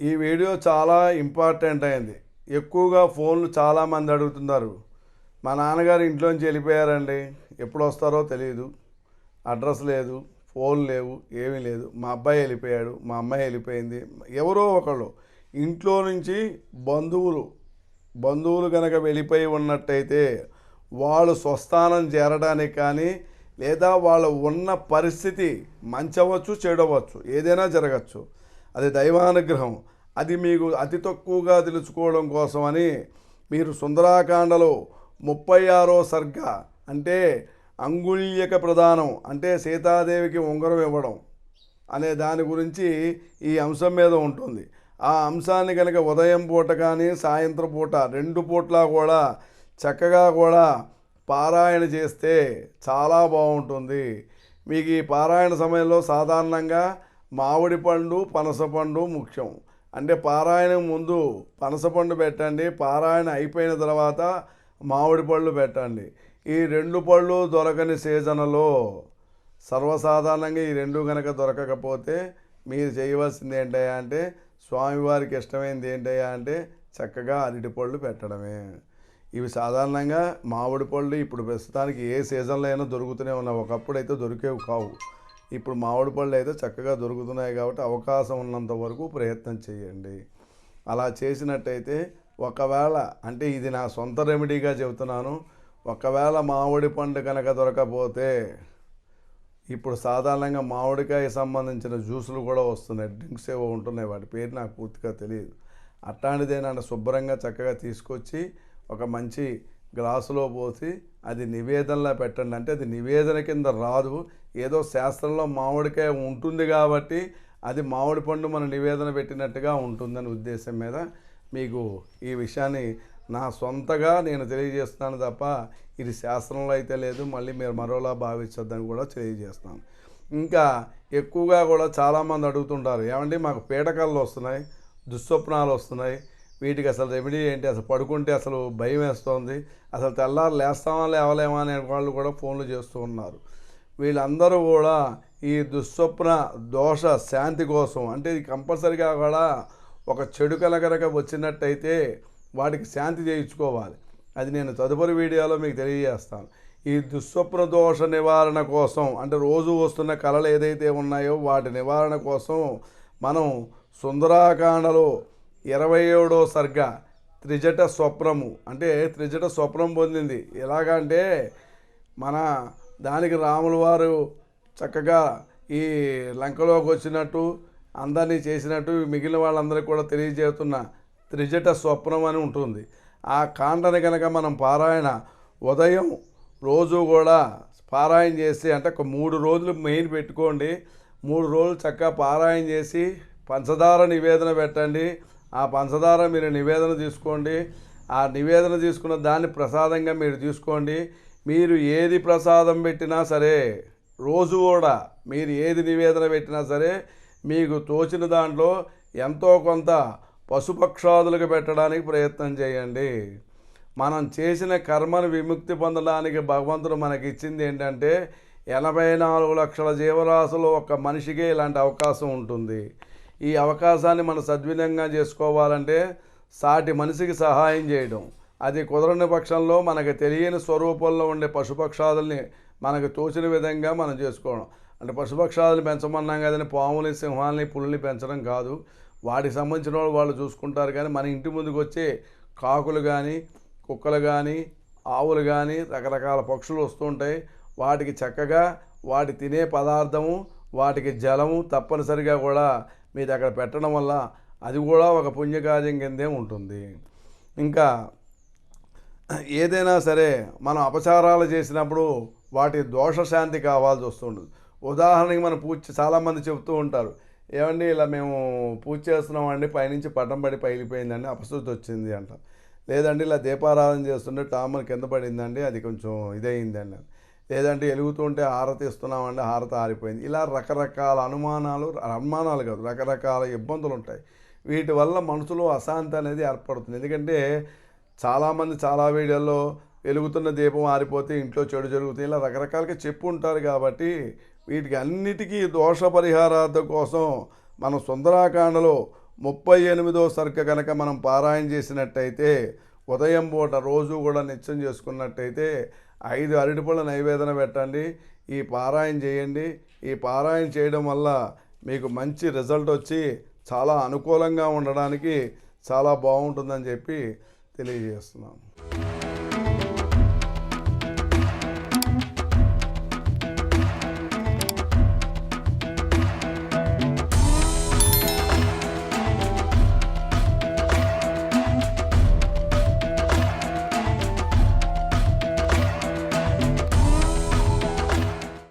ఈ వీడియో చాలా ఇంపార్టెంట్ అయింది. ఎక్కువగా ఫోన్లు చాలామంది అడుగుతున్నారు. మా నాన్నగారు ఇంట్లోంచి వెళ్ళిపోయారండి. ఎప్పుడు వస్తారో తెలియదు అడ్రస్ లేదు ఫోన్ లేవు ఏమీ లేదు. మా అబ్బాయి వెళ్ళిపోయాడు మా అమ్మాయి వెళ్ళిపోయింది. ఎవరో ఒకళ్ళు. ఇంట్లో నుంచి బంధువులు బంధువులు కనుక వెళ్ళిపోయి ఉన్నట్టయితే వాళ్ళు స్వస్థానం చేరడానికి కానీ లేదా వాళ్ళ ఉన్న పరిస్థితి మంచవచ్చు చెడవచ్చు ఏదైనా జరగచ్చు. అది దైవానుగ్రహం. అది మీకు అతి తక్కువగా తెలుసుకోవడం కోసమని మీరు సుందరాకాండలో ముప్పై ఆరో సర్గ అంటే అంగుళ్యక ప్రదానం అంటే సీతాదేవికి ఉంగరం ఇవ్వడం అనే దాని గురించి ఈ అంశం మీద ఉంటుంది. ఆ అంశాన్ని కనుక ఉదయం పూట కానీ సాయంత్రం పూట రెండు పూట్ల కూడా చక్కగా కూడా పారాయణ చేస్తే చాలా బాగుంటుంది. మీకు ఈ పారాయణ సమయంలో సాధారణంగా మామిడి పండు పనస పండు ముఖ్యం. అంటే పారాయణం ముందు పనస పండు పెట్టండి పారాయణ అయిపోయిన తర్వాత మామిడి పళ్ళు పెట్టండి. ఈ రెండు పళ్ళు దొరకని సీజన్లో సర్వసాధారణంగా ఈ రెండు కనుక దొరకకపోతే మీరు చేయవలసింది ఏంటయ్యా అంటే స్వామివారికి ఇష్టమైనది ఏంటయ్యా అంటే చక్కగా అరటి పళ్ళు పెట్టడమే. ఇవి సాధారణంగా మామిడి పళ్ళు ఇప్పుడు ప్రస్తుతానికి ఏ సీజన్లో అయినా దొరుకుతూనే ఉన్నాయి. ఒకప్పుడు అయితే దొరికేవి కావు. ఇప్పుడు మామిడి పళ్ళు అయితే చక్కగా దొరుకుతున్నాయి కాబట్టి అవకాశం ఉన్నంత వరకు ప్రయత్నం చేయండి. అలా చేసినట్టయితే ఒకవేళ అంటే ఇది నా సొంత రెమెడీగా చెబుతున్నాను. ఒకవేళ మామిడి పండు కనుక దొరకపోతే ఇప్పుడు సాధారణంగా మామిడికాయ సంబంధించిన జ్యూసులు కూడా వస్తున్నాయి. డ్రింక్స్ ఏవో ఉంటున్నాయి. వాటి పేరు నాకు పూర్తిగా తెలియదు. అట్లాంటిదేనంటే శుభ్రంగా చక్కగా తీసుకొచ్చి ఒక మంచి గ్లాసులో పోసి అది నివేదనలా పెట్టండి. అంటే అది నివేదన కింద రాదు. ఏదో శాస్త్రంలో మామిడికాయ ఉంటుంది కాబట్టి అది మామిడి పండు మన నివేదన పెట్టినట్టుగా ఉంటుందని ఉద్దేశం మీద మీకు ఈ విషయాన్ని నా సొంతగా నేను తెలియజేస్తున్నాను తప్ప ఇది శాస్త్రంలో అయితే లేదు. మళ్ళీ మీరు మరోలా భావించొద్దని కూడా తెలియజేస్తున్నాను. ఇంకా ఎక్కువగా కూడా చాలామంది అడుగుతుంటారు ఏమండి మాకు పీడకలు వస్తున్నాయి దుస్వప్నాలు వస్తున్నాయి వీటికి అసలు రెమెడీ ఏంటి? అసలు పడుకుంటే అసలు భయం వేస్తుంది. అసలు తెల్లారు లేస్తామా లేవలేమా అనే వాళ్ళు కూడా ఫోన్లు చేస్తూ ఉన్నారు. వీళ్ళందరూ కూడా ఈ దుస్వప్న దోష శాంతి కోసం అంటే ఇది కంపల్సరిగా కూడా ఒక చెడు కల కనుక వచ్చినట్టయితే వాటికి శాంతి చేయించుకోవాలి. అది నేను తదుపరి వీడియోలో మీకు తెలియజేస్తాను. ఈ దుస్వప్న దోష నివారణ కోసం అంటే రోజు వస్తున్న కళలు ఏదైతే ఉన్నాయో వాటి నివారణ కోసం మనం సుందరాకాండలో ఇరవై ఏడో సర్గ త్రిజట స్వప్నము. అంటే త్రిజట స్వప్నం పొందింది. ఎలాగంటే మన దానికి రాముల వారు చక్కగా ఈ లంకలోకి వచ్చినట్టు అందరినీ చేసినట్టు మిగిలిన వాళ్ళందరికీ కూడా తెలియజేస్తున్న త్రిజట స్వప్నం అని ఉంటుంది. ఆ కాండని కనుక మనం పారాయణ ఉదయం రోజు కూడా పారాయణ చేసి అంటే ఒక మూడు రోజులు మెయిన్ పెట్టుకోండి. మూడు రోజులు చక్కగా పారాయణ చేసి పంచదార నివేదన పెట్టండి. ఆ పంచదార మీరు నివేదన తీసుకోండి. ఆ నివేదన తీసుకున్న దాన్ని ప్రసాదంగా మీరు తీసుకోండి. మీరు ఏది ప్రసాదం పెట్టినా సరే రోజు కూడా మీరు ఏది నివేదన పెట్టినా సరే మీకు తోచిన దాంట్లో ఎంతో కొంత పశుపక్షాదులకు పెట్టడానికి ప్రయత్నం చేయండి. మనం చేసిన కర్మను విముక్తి పొందడానికి భగవంతుడు మనకి ఇచ్చింది ఏంటంటే ఎనభై నాలుగు లక్షల జీవరాశులు ఒక మనిషికే ఇలాంటి అవకాశం ఉంటుంది. ఈ అవకాశాన్ని మనం సద్వినియోగంగా చేసుకోవాలంటే సాటి మనిషికి సహాయం చేయడం. అది కుదరని పక్షంలో మనకు తెలియని స్వరూపంలో ఉండే పశుపక్షాదుల్ని మనకు తోచిన విధంగా మనం చేసుకోవడం. అంటే పశుపక్షాదులు పెంచమన్నాం కదని పాముని సింహాలని పుల్ని పెంచడం కాదు. వాటికి సంబంధించిన వాళ్ళు వాళ్ళు చూసుకుంటారు కానీ మన ఇంటి ముందుకు వచ్చే కాకులు కానీ కుక్కలు కానీ ఆవులు కానీ రకరకాల పక్షులు వస్తుంటాయి వాటికి చక్కగా వాటి తినే పదార్థము వాటికి జలము తప్పనిసరిగా కూడా మీరు అక్కడ పెట్టడం వల్ల అది కూడా ఒక పుణ్యకార్యం కిందే ఉంటుంది. ఇంకా ఏదైనా సరే మనం అపచారాలు చేసినప్పుడు వాటి దోషశాంతి కావాల్సి వస్తుంటుంది. ఉదాహరణకి మనం పూజ చాలామంది చెప్తూ ఉంటారు ఏమండి ఇలా మేము పూజ చేస్తున్నామండి పైనుంచి పట్టం పడి పగిలిపోయిందండి అపశృతి వచ్చింది అంట లేదండి ఇలా దీపారాధన చేస్తుంటే టామర్ కింద పడిందండి అది కొంచెం ఇదయిందండి లేదంటే వెలుగుతుంటే హారతి ఇస్తున్నామంటే హారతి ఆరిపోయింది. ఇలా రకరకాల అనుమానాలు అనుమానాలు కాదు రకరకాల ఇబ్బందులు ఉంటాయి. వీటి వల్ల మనసులో అశాంతి అనేది ఏర్పడుతుంది. ఎందుకంటే చాలామంది చాలా వీడియోల్లో వెలుగుతున్న దీపం ఆరిపోతే ఇంట్లో చెడు జరుగుతుంది ఇలా రకరకాలుగా చెప్పు ఉంటారు కాబట్టి వీటికి అన్నిటికీ దోష పరిహారాల కోసం మనం సుందరాకాండలో ముప్పై ఎనిమిదో సరుకు కనుక మనం పారాయణ చేసినట్టయితే ఉదయం పూట రోజు కూడా నిత్యం చేసుకున్నట్టయితే ఐదు అరటిపళ్ళ నైవేదన పెట్టండి ఈ పారాయణ చేయండి. ఈ పారాయణ చేయడం వల్ల మీకు మంచి రిజల్ట్ వచ్చి చాలా అనుకూలంగా ఉండడానికి చాలా బాగుంటుందని చెప్పి తెలియజేస్తున్నాము